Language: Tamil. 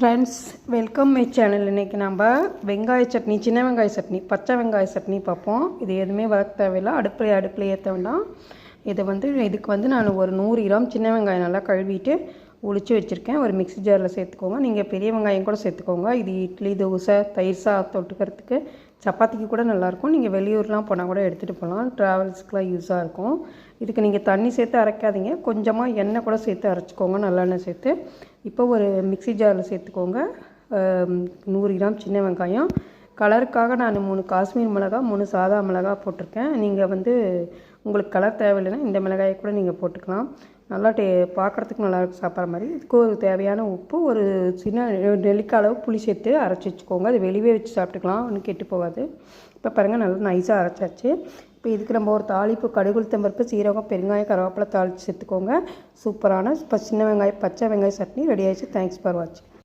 ஃப்ரெண்ட்ஸ் வெல்கம் மை சேனல் இன்றைக்கி நம்ம வெங்காய சட்னி சின்ன வெங்காய சட்னி பச்சை வெங்காய சட்னி பார்ப்போம். இது எதுவுமே வளர்க்க தேவையில்லை. அடுப்பில் அடுப்பில் ஏற்ற வேண்டாம். இதை வந்து இதுக்கு வந்து நான் ஒரு நூறு கிராம் சின்ன வெங்காயம் நல்லா கழுவிட்டு ஒழிச்சு வச்சுருக்கேன். ஒரு மிக்ஸி ஜாரில் சேர்த்துக்கோங்க. நீங்கள் பெரிய வெங்காயம் கூட சேர்த்துக்கோங்க. இது இட்லி தோசை தயிர் சா தொட்டுக்கிறதுக்கு சப்பாத்திக்கு கூட நல்லாயிருக்கும் நீங்கள் வெளியூர்லாம் போனால் கூட எடுத்துகிட்டு போகலாம் ட்ராவல்ஸ்க்குலாம் யூஸாக இருக்கும். இதுக்கு நீங்கள் தண்ணி சேர்த்து அரைக்காதீங்க. கொஞ்சமாக எண்ணெய் கூட சேர்த்து அரைச்சிக்கோங்க. நல்லெண்ணெய் சேர்த்து. இப்போ ஒரு மிக்ஸி ஜாரில் சேர்த்துக்கோங்க. நூறு கிராம் சின்ன வெங்காயம். கலருக்காக நான் மூணு காஷ்மீர் மிளகா மூணு சாதா மிளகா போட்டிருக்கேன். நீங்கள் வந்து உங்களுக்கு கலர் தேவையில்லைன்னா இந்த மிளகாயை கூட நீங்கள் போட்டுக்கலாம். நல்லா டே பார்க்குறதுக்கு நல்லா இருக்கும் சாப்பிட்ற மாதிரி. இதுக்கு ஒரு தேவையான உப்பு ஒரு சின்ன நெல்லிக்காய் அளவு புளி சேர்த்து அரைச்சி வச்சுக்கோங்க. அது வெளியே வச்சு சாப்பிட்டுக்கலாம். ஒன்றும் கெட்டு போகாது. இப்போ பாருங்கள் நல்லா நைஸாக அரைச்சாச்சு. இப்போ இதுக்கு நம்ம ஒரு தாளிப்பு கடுகுளுத்தம் பருப்பு சீரகம் பெருங்காயம் கருவேப்பிலை தாளித்து சேர்த்துக்கோங்க. சூப்பரான இப்போ சின்ன வெங்காயம் பச்சை வெங்காய சட்னி ரெடி ஆயிடுச்சு. தேங்க்ஸ் ஃபார் வாட்சிங்